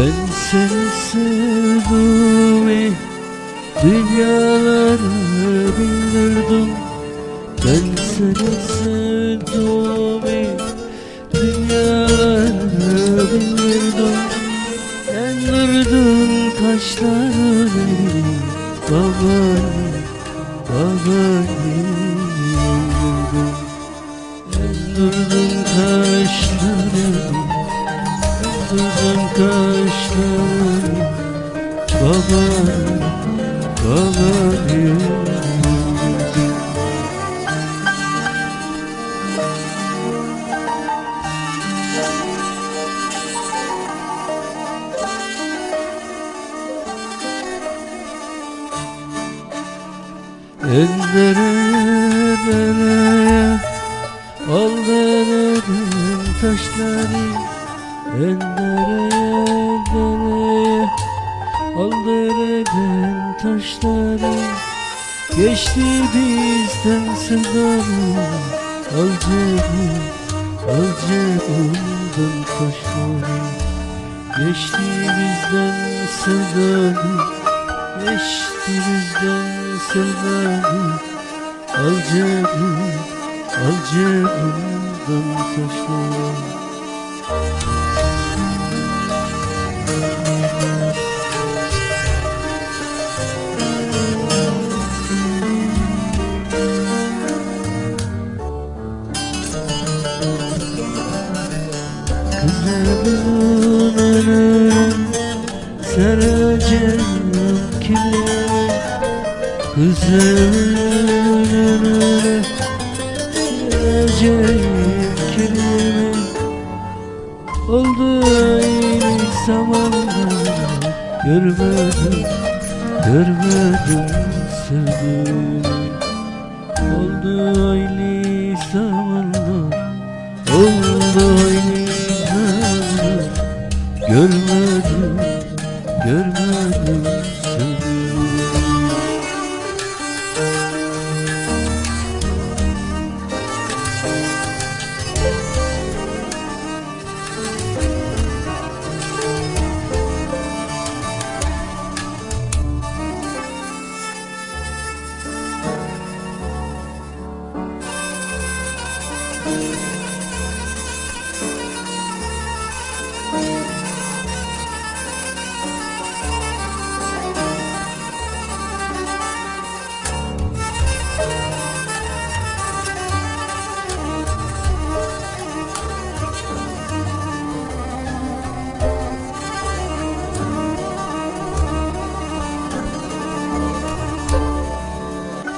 Ben seni sevdim Dünyaları bildirdim Ben seni sevdim Dünyaları bildirdim Endürdüm kaşlarını babanı Endürdüm Endürdüm kaşlarını Ellere dereye Aldırdım taşları. Ellere dereye Aldırdım taşları Geçti bizden sırdarım Al cebim, al cebimden taşları. Geçti bizden sırdarım Geçti bizden sırdarım Al cebim, al sereceğim Kızlarımın önüne sereceğim kimleri Oldu aynı zamanda görmedim, görmedim sevdim Oldu aynı zamanlar Oldu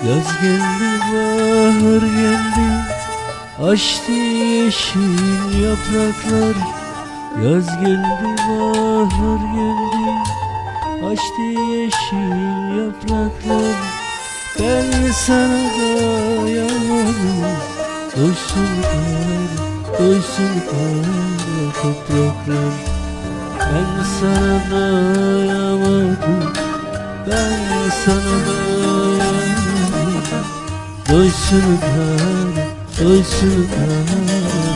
Yaz geldi, Açtı yeşil yapraklar Yaz geldi, bahar geldi. Açtı yeşil yapraklar Ben sana dayanmadım Doysun kar, doysun kar topraklar. Ben sana dayanamadım Ben sana dayanamadım. Doysun kar, kar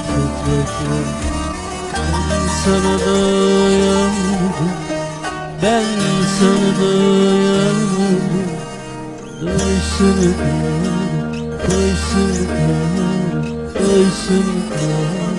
topraklar Ben sana dayanamadım Ben sana dayanamadım Doysun kar, doysun kar, doysun kar